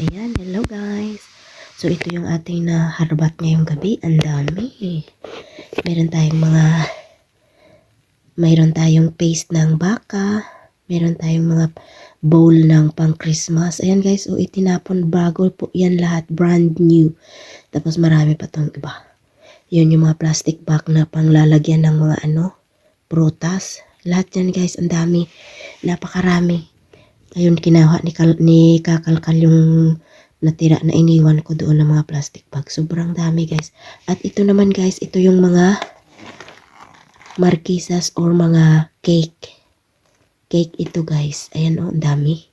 Ayan, hello guys. So ito yung ating na harbat ngayong gabi. Ang dami. Meron tayong mga mayroon tayong paste ng baka. Meron tayong mga bowl ng pang Christmas. Ayan guys, o itinapon bago po yan lahat. Brand new. Tapos marami pa tong iba. Yun yung mga plastic bag na panglalagyan ng mga ano, prutas. Lahat yan guys, ang dami. Napakarami. Ayun, kinaha ni, Kal- ni Kakalkal yung natira na iniwan ko doon ng mga plastic bag. Sobrang dami guys. At ito naman guys, ito yung mga markisas or mga cake. Cake ito guys. Ayan o, ang dami.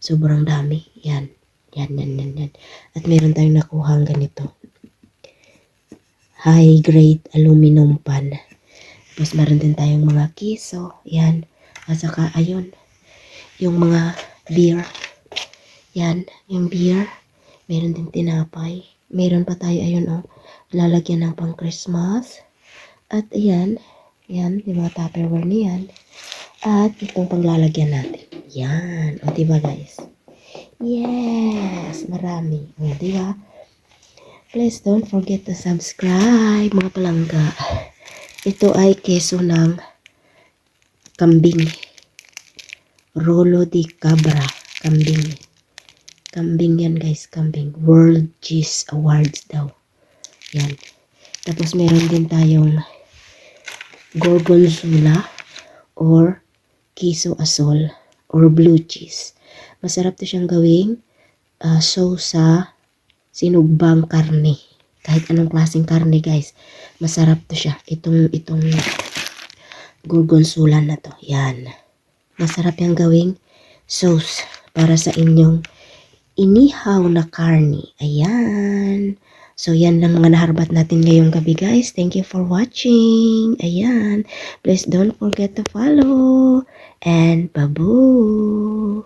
Sobrang dami. Yan. Yan, yan, yan, yan. At meron tayong nakuhang ganito. High grade aluminum pan. Tapos meron din tayong mga kiso. Yan. At saka, ayun. Yung mga beer. Yan. Yung beer. Meron din tinapay. Meron pa tayo, ayun oh. Lalagyan ng pang Christmas. At ayan. Yan. Yung mga tupperware niyan. At itong panglalagyan natin. Yan. O, diba guys? Yes! Marami. O, diba? Please don't forget to subscribe, mga palangga. Ito ay keso ng kambing. Rolo di cabra. Kambing. Kambing yan guys, kambing. World Cheese Awards daw. Yan. Tapos meron din tayong gorgonzola or queso asol or blue cheese. Masarap to siyang gawing uh, sauce sa sinugbang karne. Kahit anong klaseng karne guys. Masarap to siya. Itong, itong gorgonzola na to. Yan. Masarap yung gawing sauce para sa inyong inihaw na karne. Ayan. So, yan lang mga naharbat natin ngayong gabi, guys. Thank you for watching. Ayan. Please don't forget to follow. And babu.